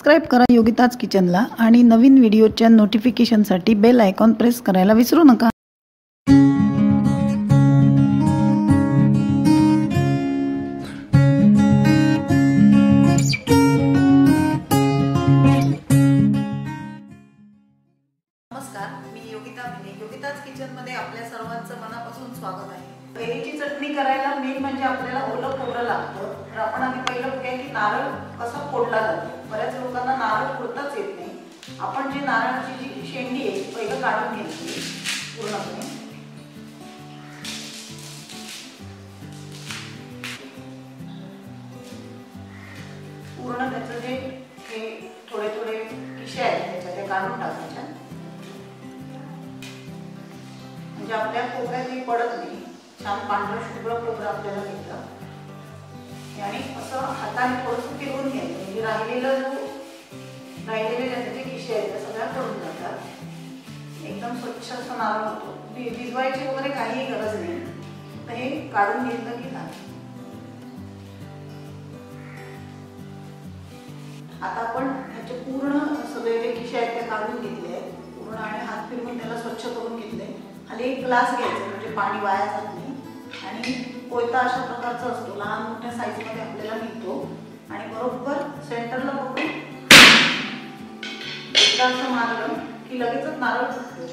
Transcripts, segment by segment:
Subscribe करा योगिताज किचनला आणि नवीन व्हिडिओच्या नोटिफिकेशनसाठी बेल आयकॉन प्रेस करायला विसरू नका. आपण आधी पहिलं बघूया की नारळ कसा फोडला जातो. बऱ्याच लोकांना नारळ फोडताच येत नाही. आपण जी नारळाची जी शेंडी आहे पहिलं काढून घ्यायची. पूर्णपणे. पूर्ण त्याचं जे हे थोडे थोडे किशे आहेत त्याच्या ते काढून टाकायच्या. म्हणजे आपल्या खोबऱ्यात पडत नाही. छान पांढरं शुभ्र खोबरं आपल्याला घेतलं आणि असं हाताने थोडंसं फिरवून घ्यायचं म्हणजे राहिलेलं जो राहिलेले त्याचे किशे आहेत त्या सगळ्या पडून जातात. एकदम स्वच्छ असं नारळ होतो. भिजवायची वगैरे काहीही गरज नाही. तर हे काढून घेतलं की झालं. आता आपण ह्याचे पूर्ण सगळे जे खिशे आहेत ते काढून घेतले आहेत. पूर्ण आणि हात फिरवून त्याला स्वच्छ करून घेतले. खाली एक ग्लास घ्यायचा म्हणजे पाणी वाया जात नाही. आणि कोयता अशा प्रकारचा असतो. लहान मोठ्या साईजमध्ये आपल्याला मिळतो. आणि बरोबर सेंटरला बघून एकदा असं मारलं की लगेचच नारळ फुटतो.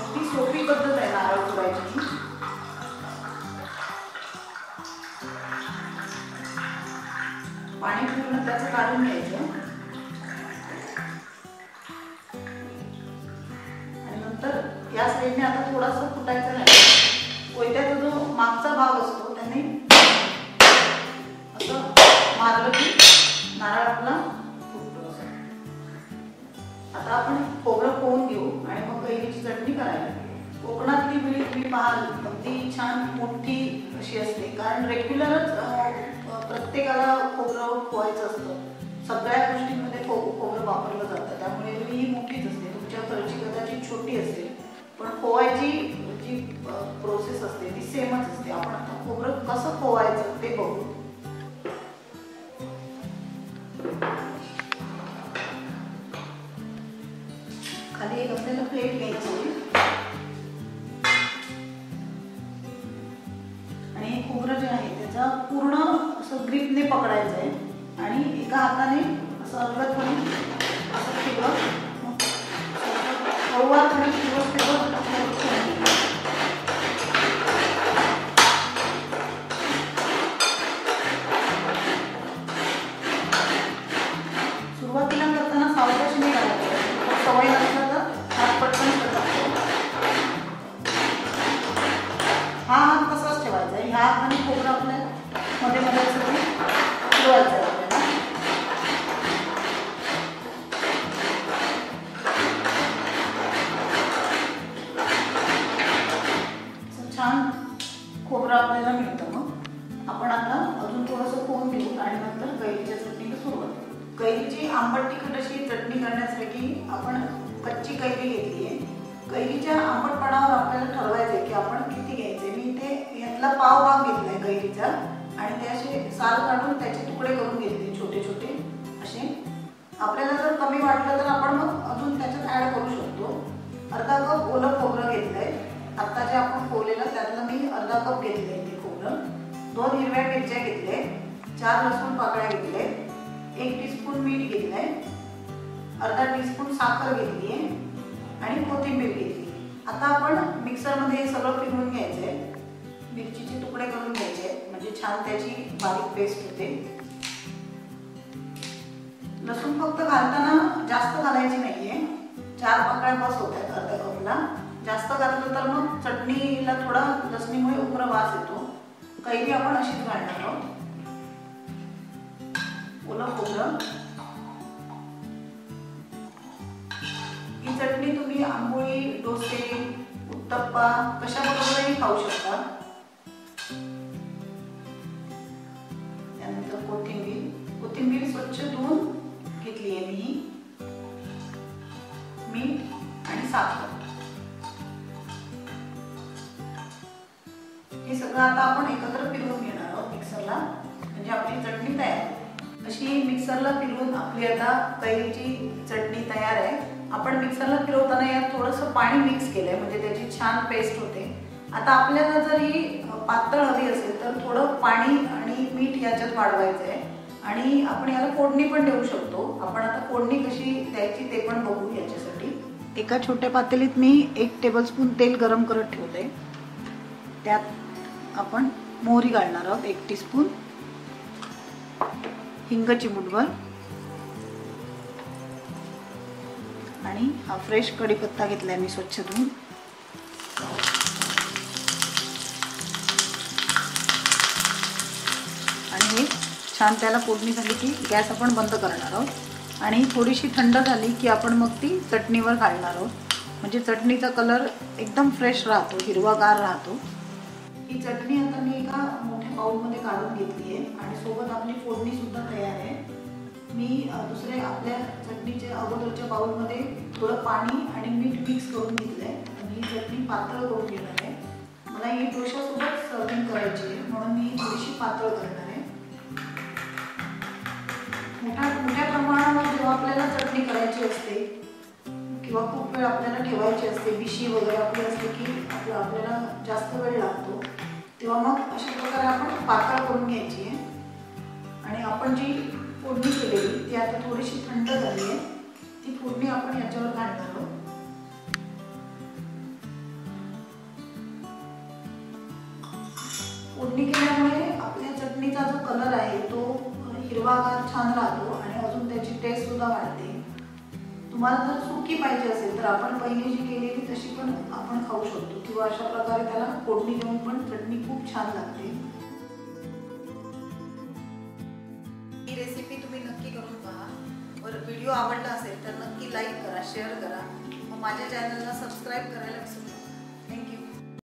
अगदी सोपी पद्धत आहे नारळ फुलायची पाणी पूर्ण त्याचं काढून घ्यायचं. म्हणजे साईडने आता थोडासा फुटायचा नाही. कोयत्याचा जो मागचा भाग असतो त्याने असं मारलं की नारळ आपला फुटतो आता आपण खोबरं पोहून घेऊ आणि मग कैरीची चटणी करायला कोकणातली बिळी तुम्ही पाहाल अगदी छान मोठी अशी असते. कारण रेग्युलरच प्रत्येकाला खोबरं पोहायचं असतं. सगळ्या गोष्टींमध्ये खो खोबरं वापरलं जातं. त्यामुळे वेळी ही मोठीच असते. तुमच्या खर्ची कदाचित छोटी असेल. पण खोवायची जी प्रोसेस असते ती सेमच असते. आपण आता खोबरं कसं खोवायचं ते बघू. खाली एक आपल्याला प्लेट घ्यायची आणि हे खोबरं जे आहे त्याचा पूर्ण असं ग्रीपने पकडायचं आहे. आणि एका हाताने असं अलगदपणे असं फिरवत हळूवारपणे फिरवत फिरवत करण्यासाठी आपण कच्ची कैरी घेतली आहे कैरीच्या आंबटपणावर आपल्याला ठरवायचं आहे की आपण किती घ्यायचे मी इथे यातला पाव भाग घेतलाय कैरीचा आणि ते असे साल काढून त्याचे तुकडे करून घेतले छोटे छोटे. असे. आपल्याला जर कमी वाटलं तर आपण मग अजून त्याच्यात ॲड करू शकतो. अर्धा कप ओलं खोबरं घेतलंय. आता जे आपण खोवलेलं त्यातलं मी अर्धा कप घेतलंय ते खोबरं. दोन हिरव्या मिरच्या घेतले चार लसूण पाकळ्या घेतले एक टीस्पून मीठ घेतलंय. अर्धा टीस्पून साखर घेतली आहे आणि कोथिंबीर घेतली आता आपण मिक्सरमध्ये हे सगळं फिरवून घ्यायचं आहे मिरचीचे तुकडे करून घ्यायचे. म्हणजे छान त्याची बारीक पेस्ट होते. लसूण फक्त घालताना जास्त घालायची नाहीये. चार पाकळ्या बस होत्यात अर्ध्या कपला. जास्त घातलं तर मग चटणीला थोडा लसणीमुळे उग्र वास येतो. कैरी आपण अशीच घालणार आहोत. ओलं खोबरं. तुम्ही डोसे उत्तप्पा कशाबरोबरही खाऊ शकता? त्यानंतर कोथिंबीर. कोथिंबीर स्वच्छ धुवून घेतली आहे मी. मीठ आणि साखर. हे सगळं आता आपण एकत्र फिरवून घेणार आहोत मिक्सरला. म्हणजे आपली चटणी तयार अशी मिक्सरला फिरवून आपली आता कैरीची चटणी तयार आहे. आपण मिक्सरला फिरवताना यात थोडंसं पाणी मिक्स केलं आहे म्हणजे त्याची छान पेस्ट होते. आता आपल्याला जर ही पातळ हवी असेल तर थोडं पाणी आणि मीठ याच्यात वाढवायचं आहे आणि आपण याला फोडणी पण देऊ शकतो. आपण आता फोडणी कशी द्यायची ते पण बघू याच्यासाठी. एका छोट्या पातेलीत मी एक टेबलस्पून तेल गरम करत ठेवते. त्यात आपण मोहरी घालणार आहोत एक टीस्पून हिंग चिमूटभर. आणि हा फ्रेश कढीपत्ता घेतलाय मी स्वच्छ धुवून. आणि हे छान त्याला फोडणी झाली की गॅस आपण बंद करणार आहोत. आणि थोडीशी थंड झाली की आपण मग ती चटणीवर घालणार आहोत. म्हणजे चटणीचा कलर एकदम फ्रेश राहतो हिरवागार राहतो. ही चटणी आता मी एका मोठ्या बाऊलमध्ये काढून घेतली आहे आणि सोबत आपली फोडणी सुद्धा तयार आहे. मी दुसरे आपल्या चटणीच्या अगोदरच्या बाउलमध्ये थोडं पाणी आणि मीठ मिक्स करून घेतलं आहे आणि ही चटणी पातळ करून घेणार आहे. मला ही डोशासोबत सर्विंग करायची आहे. म्हणून मी थोडीशी पातळ करणार आहे. मोठ्या मोठ्या प्रमाणावर जेव्हा आपल्याला चटणी करायची असते किंवा खूप वेळ आपल्याला ठेवायची असते विशी वगैरे आपली असते की आपलं आपल्याला जास्त वेळ लागतो तेव्हा मग अशा प्रकारे आपण पातळ करून घ्यायची आहे. आणि आपण जी फोडणी केलेली ती आता थोडीशी थंड झाली आहे. ती फोडणी आपण याच्यावर घालणार आहोत. फोडणी केल्यामुळे आपल्या चटणीचा जो कलर आहे तो हिरवागार छान राहतो आणि अजून त्याची टेस्ट सुद्धा वाढते. तुम्हाला जर सुकी पाहिजे असेल तर आपण पहिली जी केलेली तशी पण आपण खाऊ शकतो. किंवा अशा प्रकारे त्याला फोडणी देऊन पण चटणी खूप छान लागते. आवडला असेल तर नक्की लाईक करा शेअर करा. मग माझ्या चॅनलला सबस्क्राईब करायला विसरू